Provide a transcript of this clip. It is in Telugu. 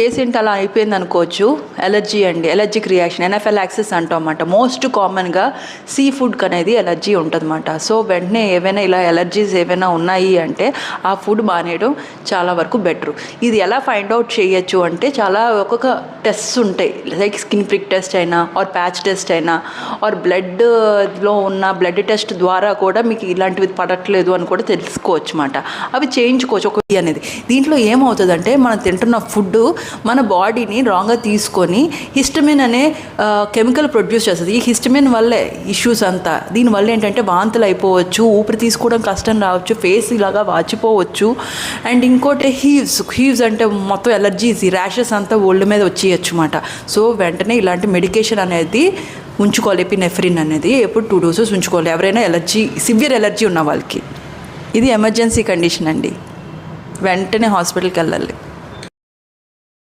పేషెంట్ అలా అయిపోయింది అనుకోవచ్చు. ఎలర్జీ అండి. ఎలర్జిక్ రియాక్షన్ ఎనఫెలాక్సిస్ యాక్సెస్ అంటాం అన్నమాట మోస్ట్ కామన్గా సీ ఫుడ్కి అనేది ఎలర్జీ ఉంటుందన్నమాట. సో వెంటనే ఏవైనా ఇలా ఎలర్జీస్ ఏవైనా ఉన్నాయి అంటే ఆ ఫుడ్ మానేయడం చాలా వరకు బెటర్ ఇది ఎలా ఫైండ్ అవుట్ చేయొచ్చు అంటే చాలా ఒక్కొక్క టెస్ట్స్ ఉంటాయి. లైక్ స్కిన్ ప్రిక్ టెస్ట్ అయినా ఆర్ ప్యాచ్ టెస్ట్ అయినా ఆర్ బ్లడ్లో ఉన్న బ్లడ్ టెస్ట్ ద్వారా కూడా మీకు ఇలాంటివి పడట్లేదు అని కూడా తెలుసుకోవచ్చు అన్నమాట అవి చేయించుకోవచ్చు. ఒక అనేది. దీంట్లో ఏమవుతుందంటే మనం తింటున్న ఫుడ్ మన బాడీని రాంగ్గా తీసుకొని హిస్టమిన్ అనే కెమికల్ ప్రొడ్యూస్ చేస్తుంది. ఈ హిస్టమిన్ వల్లే ఇష్యూస్ అంతా. దీనివల్ల ఏంటంటే వాంతులు అయిపోవచ్చు ఊపిరి తీసుకోవడం కష్టం రావచ్చు ఫేస్ ఇలాగా వాచిపోవచ్చు. అండ్ ఇంకోటి హీవ్స్ హీవ్స్ అంటే మొత్తం ఎలర్జీస్ ర్యాషెస్ అంతా ఒళ్ళు మీద వచ్చేయచ్చు అన్నమాట సో వెంటనే ఇలాంటి మెడికేషన్ అనేది ఉంచుకోవాలి. ఎపినెఫ్రిన్ అనేది ఎప్పుడు టూ డోసెస్ ఉంచుకోవాలి. ఎవరైనా ఎలర్జీ సివియర్ ఎలర్జీ ఉన్న వాళ్ళకి. ఇది ఎమర్జెన్సీ కండిషన్ అండి. వెంటనే హాస్పిటల్కి వెళ్ళాలి.